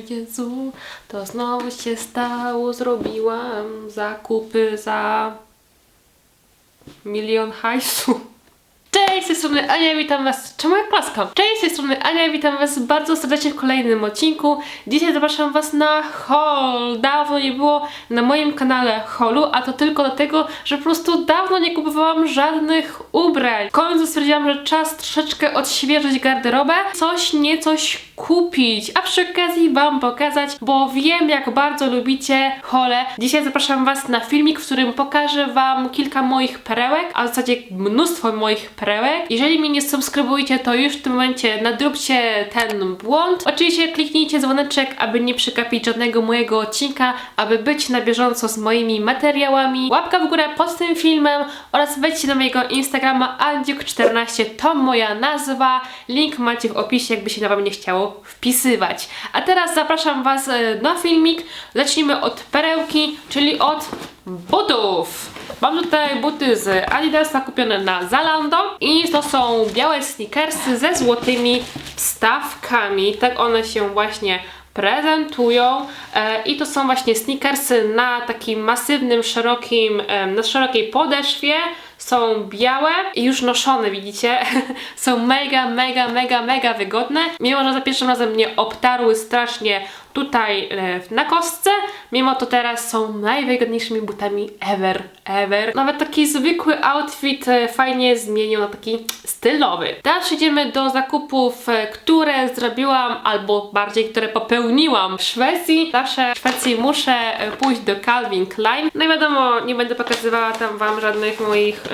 Jezu, to znowu się stało, zrobiłam zakupy za milion hajsu. Cześć, z tej strony Ania, witam was. Czemu ja klaskam? Cześć, z tej strony Ania, witam was bardzo serdecznie w kolejnym odcinku. Dzisiaj zapraszam was na haul. Dawno nie było na moim kanale haulu, a to tylko dlatego, że po prostu dawno nie kupowałam żadnych ubrań. W końcu stwierdziłam, że czas troszeczkę odświeżyć garderobę, coś nie coś kupić, a przy okazji wam pokazać, bo wiem jak bardzo lubicie hole. Dzisiaj zapraszam was na filmik, w którym pokażę wam kilka moich perełek, a w zasadzie mnóstwo moich perełek. Jeżeli mnie nie subskrybujecie, to już w tym momencie nadróbcie ten błąd. Oczywiście kliknijcie dzwoneczek, aby nie przegapić żadnego mojego odcinka, aby być na bieżąco z moimi materiałami. Łapka w górę pod tym filmem oraz wejdźcie na mojego Instagrama Andziuk14, to moja nazwa. Link macie w opisie, jakby się na wam nie chciało wpisywać. A teraz zapraszam was e, na filmik. Zacznijmy od perełki, czyli od butów. Mam tutaj buty z Adidasa kupione na Zalando i to są białe sneakersy ze złotymi wstawkami. Tak one się właśnie prezentują e, i to są właśnie sneakersy na takim masywnym, szerokim, e, na szerokiej podeszwie. Są białe i już noszone, widzicie? są mega, mega, mega, mega wygodne. Mimo, że za pierwszym razem mnie obtarły strasznie tutaj e, na kostce, mimo to teraz są najwygodniejszymi butami ever, ever. Nawet taki zwykły outfit e, fajnie zmienił na taki stylowy. Teraz przejdziemy do zakupów, e, które zrobiłam, albo bardziej, które popełniłam w Szwecji. Zawsze w Szwecji muszę pójść do Calvin Klein. No i wiadomo, nie będę pokazywała tam wam żadnych moich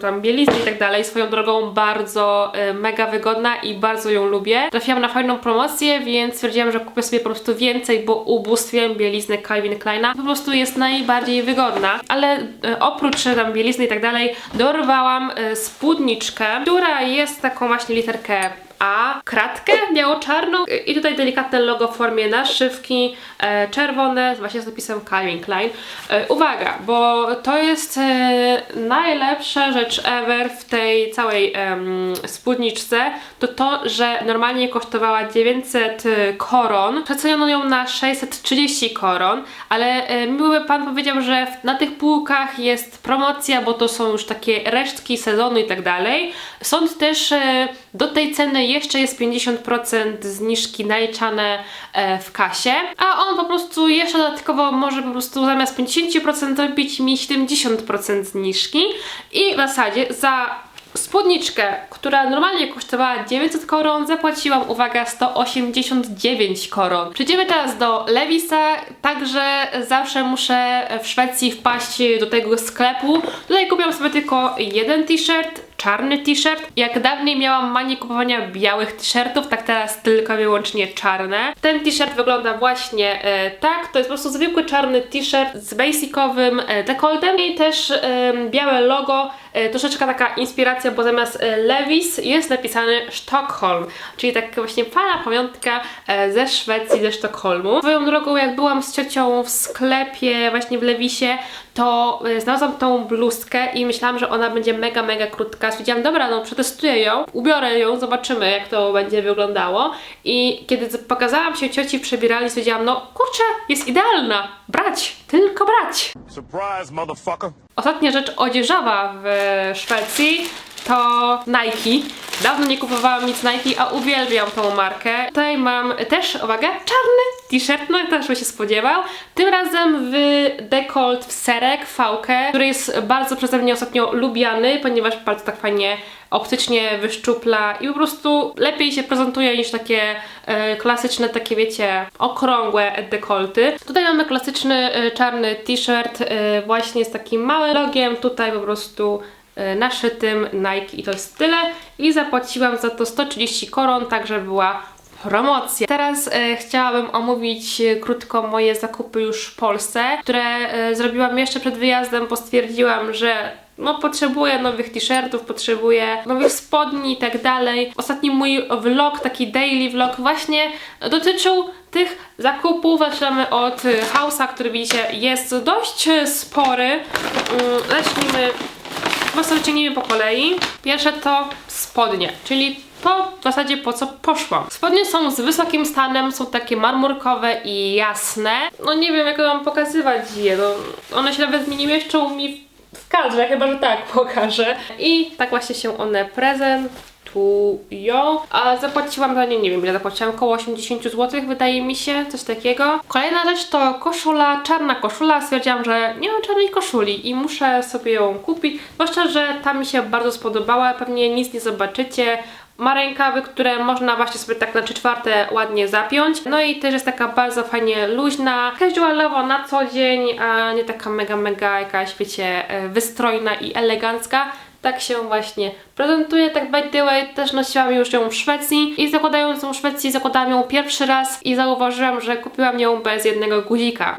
tam bielizn i tak dalej. Swoją drogą bardzo mega wygodna i bardzo ją lubię. Trafiłam na fajną promocję, więc stwierdziłam, że kupię sobie po prostu więcej, bo ubóstwiam bieliznę Calvin Kleina. Po prostu jest najbardziej wygodna. Ale e, oprócz e, tam bielizny i tak dalej, dorwałam e, spódniczkę, która jest taką właśnie literkę a kratkę biało-czarną e, i tutaj delikatne logo w formie naszywki e, czerwone właśnie z napisem Calvin Klein. E, uwaga, bo to jest e, najlepsza rzecz ever w tej całej em, spódniczce, to to, że normalnie kosztowała 900 koron, przeceniono ją na 630 koron, ale e, miły pan powiedział, że w, na tych półkach jest promocja, bo to są już takie resztki sezonu i tak dalej. Są też e, do tej ceny jeszcze jest 50% zniżki naliczane e, w kasie, a on po prostu jeszcze dodatkowo może po prostu zamiast 50% zrobić mi 70% zniżki i w zasadzie za spódniczkę, która normalnie kosztowała 900 koron, zapłaciłam, uwaga, 189 koron. Przejdziemy teraz do Levisa, także zawsze muszę w Szwecji wpaść do tego sklepu. Tutaj kupiłam sobie tylko jeden t-shirt, czarny t-shirt. Jak dawniej miałam manię kupowania białych t-shirtów, tak teraz tylko i wyłącznie czarne. Ten t-shirt wygląda właśnie e, tak. To jest po prostu zwykły czarny t-shirt z basicowym e, dekoltem i też e, białe logo. E, troszeczkę taka inspiracja, bo zamiast e, Levis jest napisany Sztokholm, czyli tak właśnie fajna pamiątka e, ze Szwecji, ze Sztokholmu. Swoją drogą, jak byłam z ciocią w sklepie właśnie w Lewisie, to znalazłam tą bluzkę i myślałam, że ona będzie mega, mega krótka. Stwierdziłam, dobra, no przetestuję ją, ubiorę ją, zobaczymy jak to będzie wyglądało. I kiedy pokazałam się cioci w przebieralni, stwierdziłam, no kurczę, jest idealna, brać, tylko brać. Surprise, motherfucker. Ostatnia rzecz odzieżowa w Szwecji to Nike. Dawno nie kupowałam nic Nike, a uwielbiam tą markę. Tutaj mam też, uwaga, czarny t-shirt, no też by się spodziewał. Tym razem w dekolt w serek, fałkę, który jest bardzo przeze mnie ostatnio lubiany, ponieważ bardzo tak fajnie optycznie wyszczupla i po prostu lepiej się prezentuje niż takie e, klasyczne, takie wiecie, okrągłe dekolty. Tutaj mamy klasyczny e, czarny t-shirt e, właśnie z takim małym logiem, tutaj po prostu naszytym Nike i to jest tyle i zapłaciłam za to 130 koron, także była promocja. Teraz e, chciałabym omówić e, krótko moje zakupy już w Polsce, które e, zrobiłam jeszcze przed wyjazdem, bo stwierdziłam, że no potrzebuję nowych t-shirtów, potrzebuję nowych spodni i tak dalej. Ostatni mój vlog, taki daily vlog właśnie dotyczył tych zakupów. Zaczynamy od House'a, który widzicie jest dość spory. Mm, Zacznijmy po prostu ciągnijmy po kolei. Pierwsze to spodnie, czyli to w zasadzie po co poszłam. Spodnie są z wysokim stanem, są takie marmurkowe i jasne. No nie wiem jak wam pokazywać je, no, one się nawet nie mieszczą mi w kadrze, chyba że tak pokażę. I tak właśnie się one prezentują. A zapłaciłam za nie, nie wiem ile zapłaciłam, około 80 zł wydaje mi się, coś takiego. Kolejna rzecz to koszula, czarna koszula. Stwierdziłam, że nie mam czarnej koszuli i muszę sobie ją kupić. Zwłaszcza, że ta mi się bardzo spodobała, pewnie nic nie zobaczycie. Ma rękawy, które można właśnie sobie tak na trzy czwarte ładnie zapiąć. No i też jest taka bardzo fajnie luźna, casualowa na co dzień, a nie taka mega, mega jakaś, wiecie, e, wystrojna i elegancka. Tak się właśnie prezentuje, tak by the way, też nosiłam już ją w Szwecji i zakładając ją w Szwecji zakładałam ją pierwszy raz i zauważyłam, że kupiłam ją bez jednego guzika.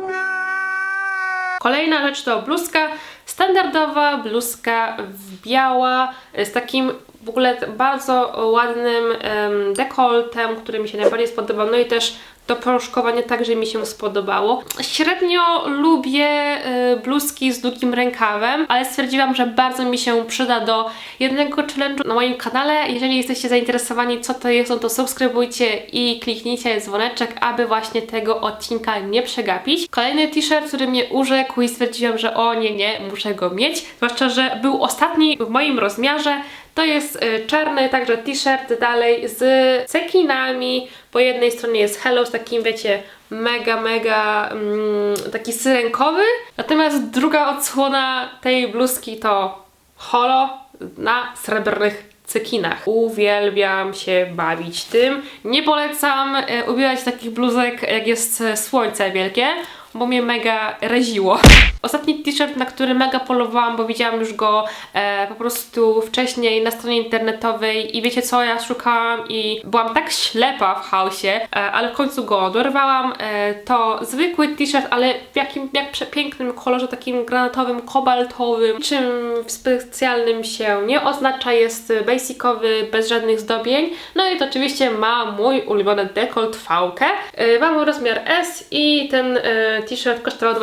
Kolejna rzecz to bluzka, standardowa bluzka biała z takim w ogóle bardzo ładnym em, dekoltem, który mi się najbardziej spodobał, no i też to proszkowanie także mi się spodobało. Średnio lubię y, bluzki z długim rękawem, ale stwierdziłam, że bardzo mi się przyda do jednego challenge'u na moim kanale. Jeżeli jesteście zainteresowani co to jest, no to subskrybujcie i kliknijcie dzwoneczek, aby właśnie tego odcinka nie przegapić. Kolejny t-shirt, który mnie urzekł i stwierdziłam, że o nie, nie, muszę go mieć. Zwłaszcza, że był ostatni w moim rozmiarze. To jest y, czarny także t-shirt dalej z cekinami. Po jednej stronie jest hello z takim, wiecie, mega, mega mm, taki syrenkowy. Natomiast druga odsłona tej bluzki to holo na srebrnych cekinach. Uwielbiam się bawić tym. Nie polecam e, ubierać takich bluzek, jak jest e, słońce wielkie, bo mnie mega raziło. Ostatni t-shirt, na który mega polowałam, bo widziałam już go e, po prostu wcześniej na stronie internetowej i wiecie co, ja szukałam i byłam tak ślepa w chaosie, e, ale w końcu go dorwałam. E, to zwykły t-shirt, ale w jakim jak przepięknym kolorze, takim granatowym, kobaltowym, czym specjalnym się nie oznacza, jest basicowy, bez żadnych zdobień. No i to oczywiście ma mój ulubiony dekolt V-kę. E, mam rozmiar S i ten e, t-shirt kosztował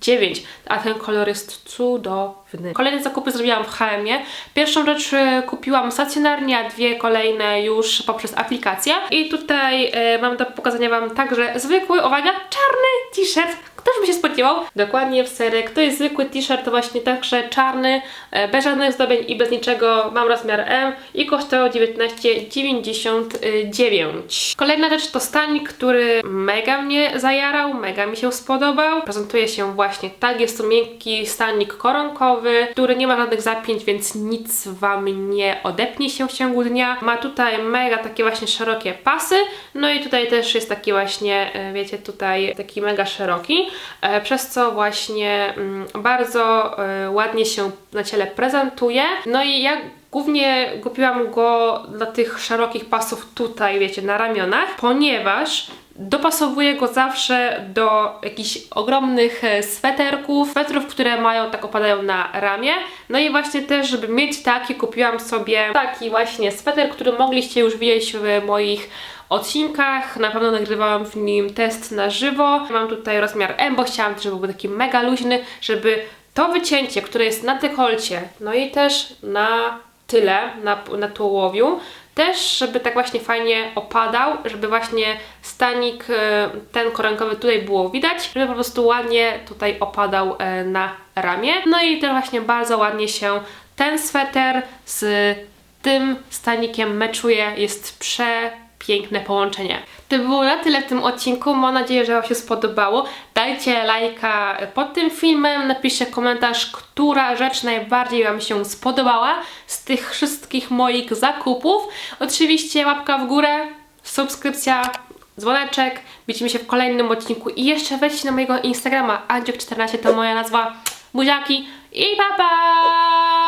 25,99 a ten kolor jest cudowny. Kolejne zakupy zrobiłam w HM-ie. Pierwszą rzecz e, kupiłam stacjonarnie, a dwie kolejne już poprzez aplikację. I tutaj e, mam do pokazania Wam także zwykły, uwaga, czarny t-shirt, Ktoś by się spodziewał. Dokładnie w serek. To jest zwykły t-shirt, to właśnie także czarny, e, bez żadnych zdobień i bez niczego. Mam rozmiar M i kosztował 19,99. Kolejna rzecz to stanik, który mega mnie zajarał, mega mi się spodobał. Prezentuje się właśnie tak. Jest to miękki stanik koronkowy, który nie ma żadnych zapięć, więc nic Wam nie odepnie się w ciągu dnia. Ma tutaj mega takie właśnie szerokie pasy, no i tutaj też jest taki właśnie, e, wiecie, tutaj taki mega szeroki, e, przez co właśnie mm, bardzo e, ładnie się na ciele prezentuje. No i ja Głównie kupiłam go dla tych szerokich pasów tutaj, wiecie, na ramionach, ponieważ dopasowuję go zawsze do jakichś ogromnych e, sweterków, swetrów, które mają, tak opadają na ramię. No i właśnie też, żeby mieć taki, kupiłam sobie taki właśnie sweter, który mogliście już widzieć w moich odcinkach. Na pewno nagrywałam w nim test na żywo. Mam tutaj rozmiar M, bo chciałam, żeby był taki mega luźny, żeby to wycięcie, które jest na dekolcie, no i też na tyle, na, na tułowiu, też żeby tak właśnie fajnie opadał, żeby właśnie stanik e, ten koronkowy tutaj było widać, żeby po prostu ładnie tutaj opadał e, na ramię. No i też właśnie bardzo ładnie się ten sweter z tym stanikiem meczuje, jest prze piękne połączenie. To było na tyle w tym odcinku. Mam nadzieję, że Wam się spodobało. Dajcie lajka pod tym filmem, napiszcie komentarz, która rzecz najbardziej Wam się spodobała z tych wszystkich moich zakupów. Oczywiście łapka w górę, subskrypcja, dzwoneczek. Widzimy się w kolejnym odcinku i jeszcze wejdźcie na mojego Instagrama. Andziok14 to moja nazwa. Buziaki i pa pa!